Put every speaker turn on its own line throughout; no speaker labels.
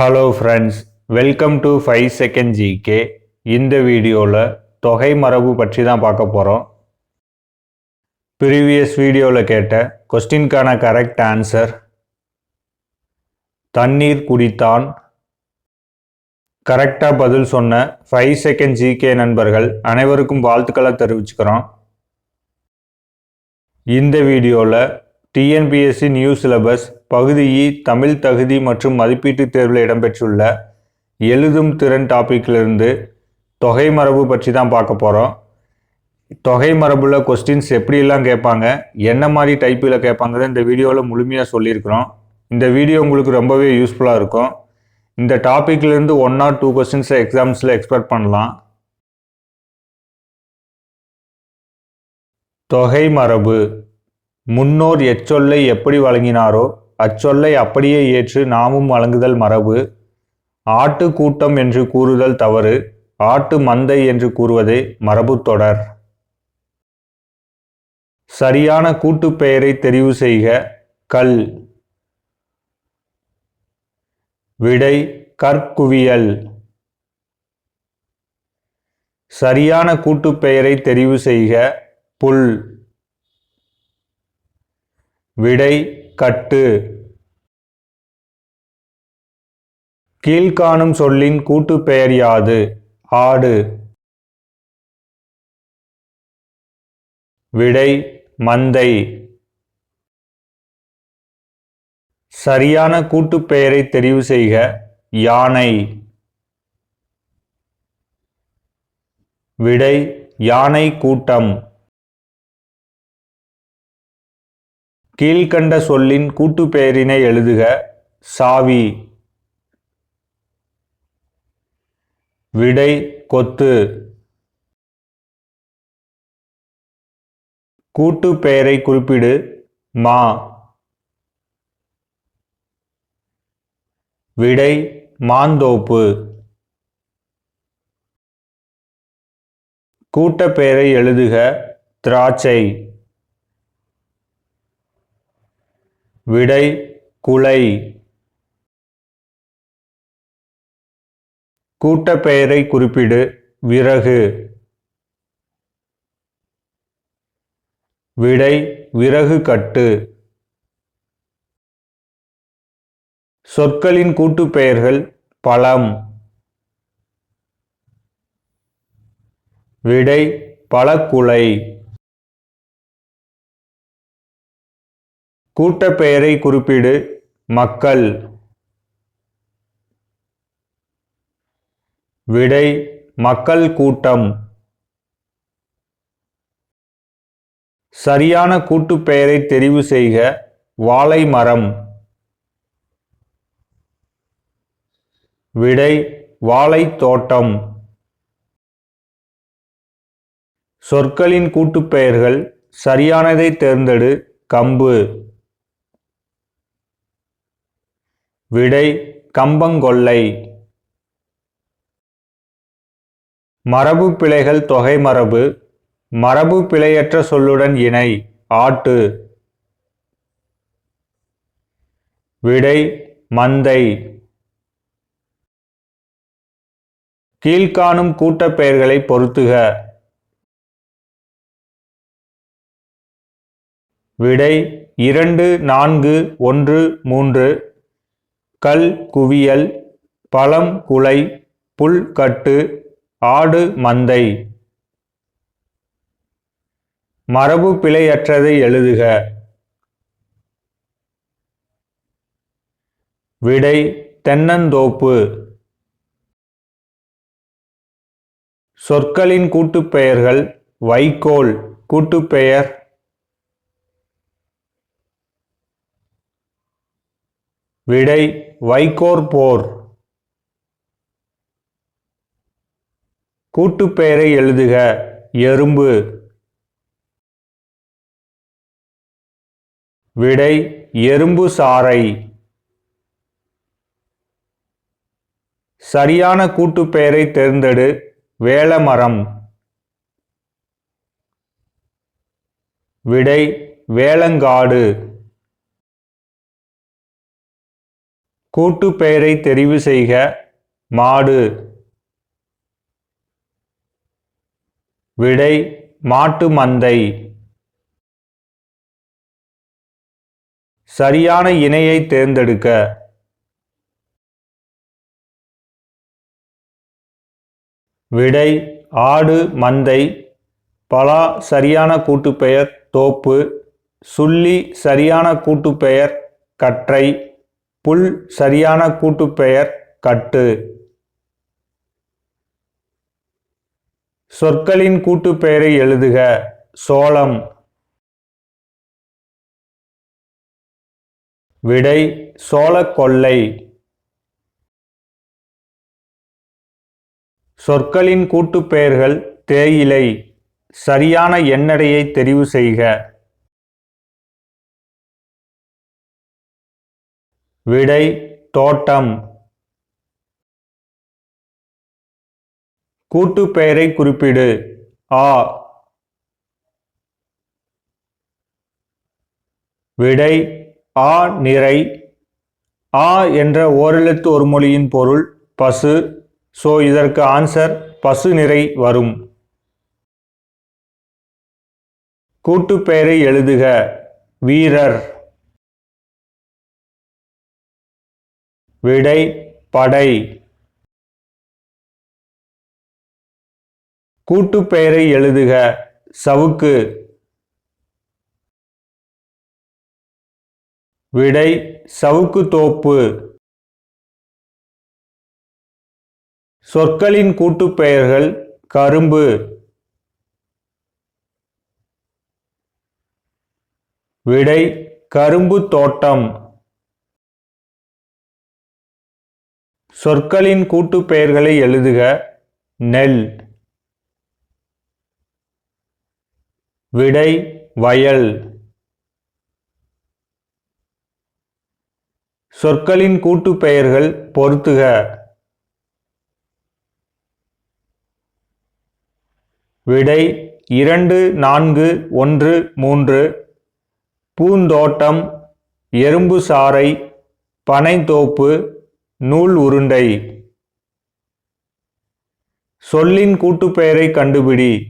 Hello friends welcome to five second GK இந்த வீடியோவில் தொகை மரபு பற்றி தான் பார்க்க போகிறோம் ப்ரீவியஸ் வீடியோவில் கேட்ட கொஸ்டின்கான கரெக்ட் ஆன்சர் தண்ணீர் குடித்தான். கரெக்டாக பதில் சொன்ன ஃபைவ் செகண்ட் ஜிகே நண்பர்கள் அனைவருக்கும் வாழ்த்துக்களை தெரிவிச்சுக்கிறோம். இந்த வீடியோவில் டிஎன்பிஎஸ்சி நியூ சிலபஸ் பகுதி இ தமிழ் தகுதி மற்றும் மதிப்பீட்டு தேர்வில் இடம்பெற்றுள்ள எழுதும் திறன் டாப்பிக்கிலிருந்து தொகை மரபு பற்றி தான் பார்க்க போகிறோம் தொகை மரபில் கொஸ்டின்ஸ் எப்படியெல்லாம் கேட்பாங்க என்ன மாதிரி டைப்பில் கேட்பாங்கிறத இந்த வீடியோவில் முழுமையாக சொல்லியிருக்கிறோம். இந்த வீடியோ உங்களுக்கு ரொம்பவே யூஸ்ஃபுல்லாக இருக்கும். இந்த டாப்பிக்லேருந்து ஒன் ஆர் டூ கொஸ்டின்ஸை எக்ஸாம்ஸில் எக்ஸ்பெக்ட் பண்ணலாம். தொகை மரபு. முன்னோர் எச்சொல்லை எப்படி வழங்கினாரோ அச்சொல்லை அப்படியே ஏற்று நாமும் வழங்குதல் மரபு. ஆட்டு கூட்டம் என்று கூறுதல் தவறு ஆட்டு மந்தை என்று கூறுவதே மரபு தொடர். சரியான கூட்டுப் பெயரை தெரிவு செய்க கல். விடை கற்குவியல். சரியான கூட்டுப் பெயரை தெரிவு செய்க புல். விடை கட்டு. கீழ்காணும் சொல்லின் கூட்டுப்பெயர் யாது? ஆடு. விடை மந்தை. சரியான கூட்டுப்பெயரை தெரிவு செய்க. யானை. விடை யானை கூட்டம். கீழ்கண்ட சொல்லின் கூட்டுப் பெயரினை எழுதுக. சாவி. விடை கொத்து. கூட்டுப்பெயரை குறிப்பிடு. மா. விடை மாந்தோப்பு. கூட்டப்பெயரை எழுதுக. திராட்சை. விடை குலை கூட்டப் பெயரை குறிப்பிடு. விறகு. விடை விறகு கட்டு. சொற்களின் கூட்டுப்பெயர்கள் பழம். விடை பழக்குலை கூட்டப்பெயரை குறிப்பிடு. மக்கள். விடை மக்கள் கூட்டம். சரியான கூட்டுப்பெயரை தெரிவு செய்க. வாழை மரம். விடை வாழை தோட்டம். சொற்களின் கூட்டுப்பெயர்கள் சரியானதை தேர்ந்தெடு. கம்பு. விடை கம்பங்கொல்லை. மரபு பிழைகள் தொகை மரபு மரபு பிழையற்ற சொல்லுடன் இணை ஆட்டு. விடை மந்தை. கீழ்காணும் கூட்டப் பெயர்களை பொருத்துக. விடை இரண்டு நான்கு ஒன்று மூன்று கல் குவியல் பழம் குலை புல் கட்டு ஆடு மந்தை. மரபு பிழையற்றதை எழுதுக. விடை தென்னந்தோப்பு. சொற்களின் கூட்டுப்பெயர்கள் வைக்கோல் கூட்டுப்பெயர். விடை வைக்கோர் போர். கூட்டுப்பெயரை எழுதுக. எறும்பு. விடை எறும்பு சாறை. சரியான கூட்டுப்பெயரை தேர்ந்தெடு. வேளமரம். விடை வேலங்காடு கூட்டு பெயரை தெரிவு செய்க. மாடு. விடை மாட்டு மந்தை. சரியான இணையை தேர்ந்தெடுக்க. விடை ஆடு மந்தை. பலா சரியான கூட்டுப்பெயர் தோப்பு. சுள்ளி சரியான கூட்டுப்பெயர் கற்றை. புல் சரியான கூட்டுப்பெயர் கட்டு. சொற்களின் கூட்டுப்பெயரை எழுதுக. சோளம். விடை சோளக்கொல்லை சொற்களின் கூட்டுப்பெயர்கள் தேயிலை. சரியான எண்ணடையை தெரிவு செய்க. விடை தோட்டம். கூட்டுப்பெயரை குறிப்பிடு. ஆ. விடை ஆ நிறை. ஆ என்ற ஓரெழுத்து ஒரு மொழியின் பொருள் பசு. ஸோ இதற்கு ஆன்சர் பசு நிறை வரும். கூட்டுப்பெயரை எழுதுக. வீரர். விடை படை கூட்டுப்பெயரை எழுதுக. சவுக்கு. விடை சவுக்கு தோப்பு. சொற்களின் கூட்டுப்பெயர்கள் கரும்பு. விடை கரும்பு தோட்டம். சொற்களின் கூட்டுப்பெயர்களை எழுதுக. நெல். விடை வயல். சொற்களின் கூட்டுப்பெயர்கள் பொருத்துக. விடை இரண்டு நான்கு ஒன்று மூன்று. பூந்தோட்டம் எறும்பு சாறை பனைத்தோப்பு நூல் உருண்டை. சொல்லின் கூட்டுப்பெயரை கண்டுபிடி.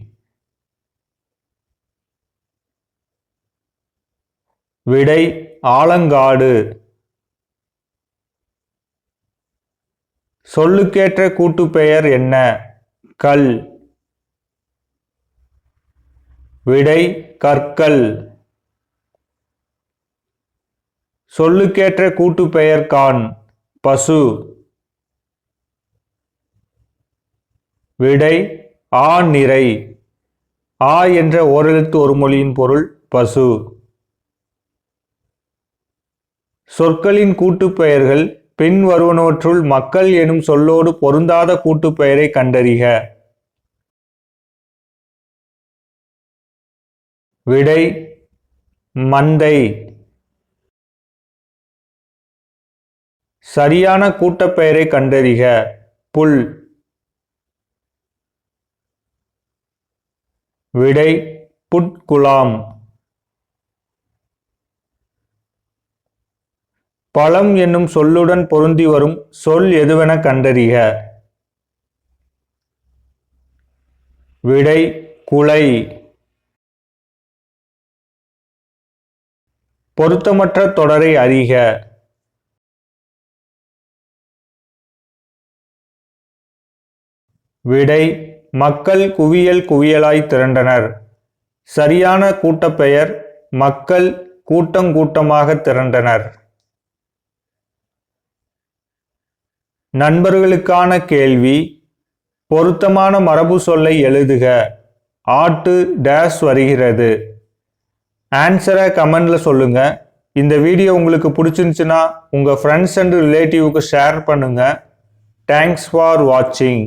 விடை ஆலங்காடு. சொல்லுக்கேற்ற கூட்டுப்பெயர் என்ன? கல். விடை கற்கள். சொல்லுக்கேற்ற கூட்டுப்பெயர் கான். பசு. விடை ஆ நிறை. ஆ என்ற ஓரெழுத்து ஒரு மொழியின் பொருள் பசு. சொற்களின் கூட்டுப்பெயர்கள் பின் வருவனவற்றுள் மக்கள் எனும் சொல்லோடு பொருந்தாத கூட்டுப்பெயரை கண்டறிக. விடை மந்தை. சரியான கூட்டப்பெயரை கண்டறிக. புல். விடை புட்குலாம். பழம் என்னும் சொல்லுடன் பொருந்தி வரும் சொல் எதுவென கண்டறிக. விடை குலை. பொருத்தமற்ற தொடரை அறிக. விடை மக்கள் குவியல் குவியலாய் திரண்டனர். சரியான கூட்டப்பெயர் மக்கள் கூட்டங்கூட்டமாக திரண்டனர். நண்பர்களுக்கான கேள்வி பொருத்தமான மரபு சொல்லை எழுதுக. ஆட்டு டேஷ் வருகிறது. ஆன்சரை கமெண்ட்ல சொல்லுங்க. இந்த வீடியோ உங்களுக்கு பிடிச்சிருந்துச்சுன்னா உங்கள் ஃப்ரெண்ட்ஸ் அண்ட் ரிலேட்டிவ்க்கு ஷேர் பண்ணுங்கள் தேங்க்ஸ் ஃபார் வாட்சிங்